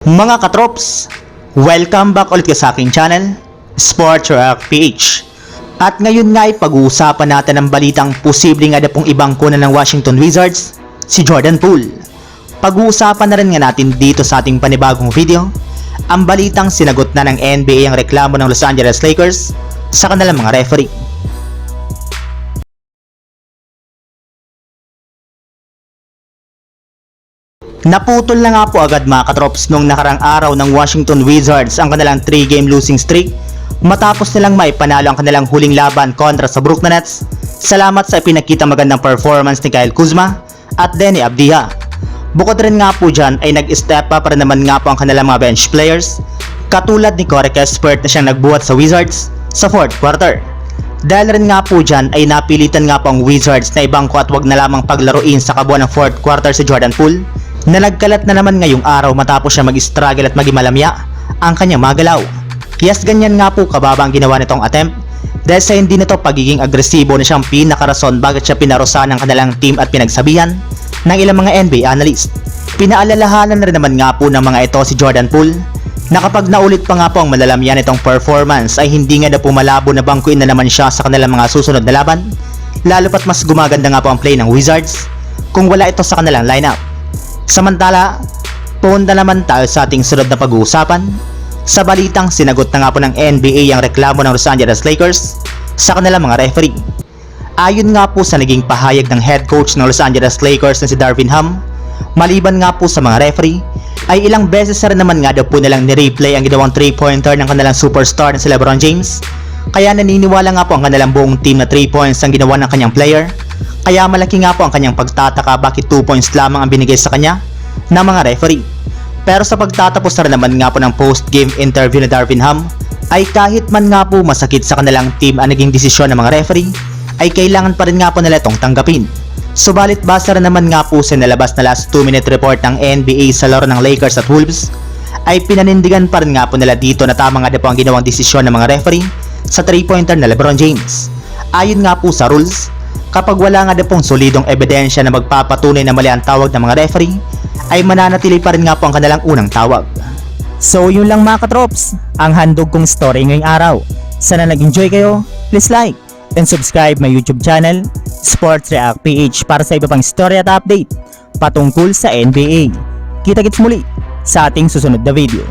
Mga katrops, welcome back ulit sa aking channel, Sports Rock PH. At ngayon nga ay pag-uusapan natin ang balitang posibleng ada pong ibang kunan ng Washington Wizards, si Jordan Poole. Pag-uusapan na rin nga natin dito sa ating panibagong video, ang balitang sinagot na ng NBA ang reklamo ng Los Angeles Lakers sa kanilang mga referee. Naputol na nga po agad mga katrops nung nakarang araw ng Washington Wizards ang kanilang 3-game losing streak matapos nilang may panalo ang kanilang huling laban kontra sa Brooklyn Nets salamat sa ipinakita magandang performance ni Kyle Kuzma at Denny Abdiha. Bukod rin nga po dyan ay nag-step up rin naman nga po ang kanilang mga bench players katulad ni Corey Kispert na siyang nagbuhat sa Wizards sa 4th quarter. Dahil rin nga po dyan ay napilitan nga po ang Wizards na ibang ko at wag na lamang paglaruin sa kabuuan ng 4th quarter si Jordan Poole na nagkalat na naman ngayong araw matapos siya mag-struggle at maging malamya ang kanyang mga galaw. Yes, ganyan nga po kababa ang ginawa nitong attempt dahil sa hindi nito pagiging agresibo na siyang pinakarason bakit siya pinarusahan ng kanilang team at pinagsabihan ng ilang mga NBA analyst. Pinaalalahanan na rin naman nga po ng mga ito si Jordan Poole na kapag naulit pa nga po ang malalamyan nitong performance ay hindi nga na po malabo na bangkuin na naman siya sa kanilang mga susunod na laban lalo pat mas gumaganda nga po ang play ng Wizards kung wala ito sa kanilang lineup. Samantala, punta naman tayo sa ating sunod na pag-uusapan. Sa balitang sinagot na nga po ng NBA ang reklamo ng Los Angeles Lakers sa kanilang mga referee. Ayon nga po sa naging pahayag ng head coach ng Los Angeles Lakers na si Darvin Ham, maliban nga po sa mga referee, ay ilang beses na rin naman nga daw po nilang ni-replay ang ginawang 3-pointer ng kanilang superstar na si Lebron James. Kaya naniniwala nga po ang kanilang buong team na 3 points ang ginawa ng kanyang player kaya malaki nga po ang kanyang pagtataka bakit 2 points lamang ang binigay sa kanya ng mga referee. Pero sa pagtatapos na rin naman nga po ng post-game interview ni Darvin Ham, ay kahit man nga po masakit sa kanilang team ang naging desisyon ng mga referee, ay kailangan pa rin nga po nila itong tanggapin. Subalit basa rin naman nga po sa nalabas na last 2 minute report ng NBA sa laro ng Lakers at Wolves, ay pinanindigan pa rin nga po nila dito na tama nga na po ang ginawang desisyon ng mga referee sa 3-pointer na Lebron James. Ayon nga po sa rules, kapag wala nga na pong solidong ebidensya na magpapatunay na mali ang tawag ng mga referee, ay mananatili pa rin nga po ang kanilang unang tawag. So yun lang mga katrops, ang handog kong story ngayong araw. Sana nag-enjoy kayo, please like and subscribe my YouTube channel, Sports React PH para sa iba pang story at update patungkol sa NBA. Kita-kits muli sa ating susunod na video.